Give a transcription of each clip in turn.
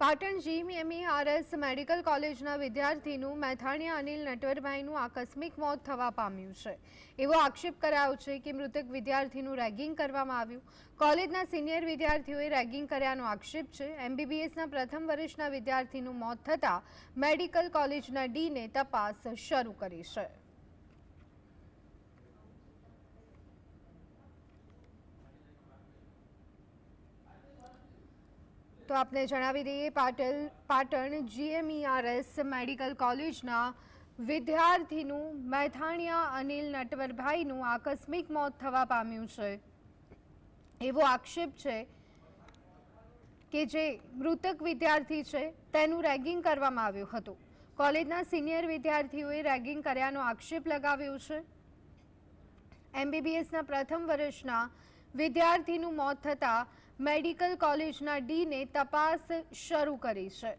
Patan GMERS medical કોલેજના વિદ્યાર્થીનું મેથાણીયા અનિલ નટવરભાઈનું આકસ્મિક મોત થવા પામ્યું છે. એવો આક્ષેપ કરાયો છે કે મૃતક વિદ્યાર્થીનું રેગિંગ કરવામાં આવ્યું. કોલેજના સિનિયર વિદ્યાર્થીઓએ રેગિંગ કર્યાનો આક્ષેપ છે. એમબીબીએસના પ્રથમ વર્ષના વિદ્યાર્થીનું મોત થતાં મેડિકલ કોલેજના ડીને તપાસ શરૂ કરી છે. તો આપને જણાવી દઈએ, પાટલ, પાટણ જીએમઈઆરએસ મેડિકલ કોલેજના વિદ્યાર્થીનું મેથાણીયા અનિલ નટવરભાઈનું આકસ્મિક મોત થવા પામ્યું છે. એવો આક્ષેપ છે કે જે મૃતક વિદ્યાર્થી છે, તેનું રેગિંગ કરવામાં આવ્યું હતું. કોલેજના સિનિયર વિદ્યાર્થીઓએ રેગિંગ કર્યાનો આક્ષેપ લગાવ્યો છે. એમબીબીએસના પ્રથમ વર્ષના વિદ્યાર્થીનું મોત થતાં મેડિકલ કોલેજના ડીને તપાસ શરૂ કરી છે.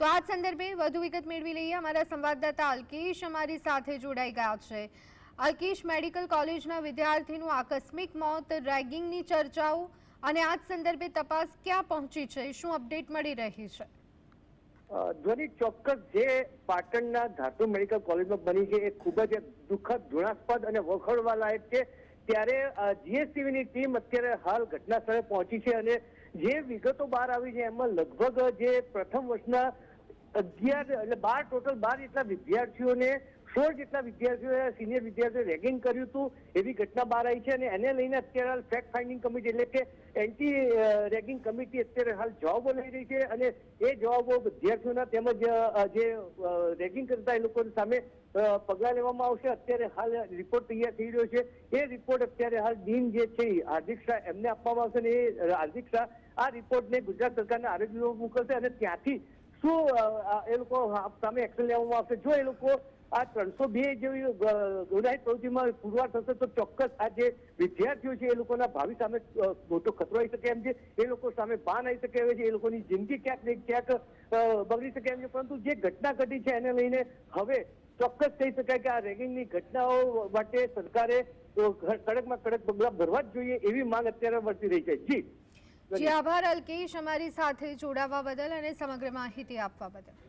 તો આ સંદર્ભે વધુ વિગત મેળવી લઈએ. અમારા સંવાદદાતા અલ્કેશ અમારી સાથે જોડાઈ ગયા છે. અલ્કેશ, મેડિકલ કોલેજના વિદ્યાર્થીનું આકસ્મિક મોત, રેગિંગની ચર્ચાઓ અને આ સંદર્ભે તપાસ ક્યાં પહોંચી છે, શું અપડેટ મળી રહી છે? ધ્વનિ ચોક્કસ જે પાટણના ધાતુ મેડિકલ કોલેજમાં બની છે, એ ખૂબ જ દુઃખદ, ઘૃણાસ્પદ અને વખોડવા લાયક છે. ત્યારે જીએસટીવીની ટીમ અત્યારે હાલ ઘટના સ્થળે પહોંચી છે અને જે વિગતો બહાર આવી છે, એમાં લગભગ જે પ્રથમ વર્ષના અગિયાર એટલે બાર, ટોટલ બાર જેટલા વિદ્યાર્થીઓને સોળ જેટલા વિદ્યાર્થીઓએ સિનિયર વિદ્યાર્થીઓ રેગિંગ કર્યું હતું, એવી ઘટના બહાર આવી છે અને એને લઈને અત્યારે હાલ ફેક્ટ ફાઇન્ડિંગ કમિટી એટલે કે એન્ટી રેગિંગ કમિટી અત્યારે હાલ જવાબો લઈ રહી છે અને એ જવાબો વિદ્યાર્થીઓના તેમજ જે રેગિંગ કરતા એ લોકો સામે પગલાં લેવામાં આવશે. અત્યારે હાલ રિપોર્ટ તૈયાર થઈ રહ્યો છે. એ રિપોર્ટ અત્યારે હાલ ડીન જે છે હાર્દિક શાહ એમને આપવામાં આવશે અને એ હાર્દિક શાહ આ રિપોર્ટને ગુજરાત સરકારના આરોગ્ય મોકલશે અને ત્યાંથી શું એ લોકો સામે એક્શન લેવામાં આવશે? જો એ લોકો આ ત્રણસો બે જેવી ગુનાહિત પ્રવૃત્તિમાં પુરવાર થશે, તો ચોક્કસ આ જે વિદ્યાર્થીઓ છે, એ લોકોના ભાવિ સામે મોટો ખતરો આવી શકે એમ છે. એ લોકો સામે બાન આવી શકે એમ છે. એ લોકોની જિંદગી ક્યાંક ને ક્યાંક બગડી શકે એમ છે. પરંતુ જે ઘટના ઘટી છે, એને લઈને હવે ચોક્કસ કહી શકાય કે આ રેગિંગની ઘટનાઓ માટે સરકારે કડકમાં કડક પગલાં ભરવા જ જોઈએ એવી માંગ અત્યારે વર્તી રહી છે. જી. જી આભાર અલ્કેશ અમારી સાથે જોડાવા બદલ અને સમગ્ર માહિતી આપવા બદલ.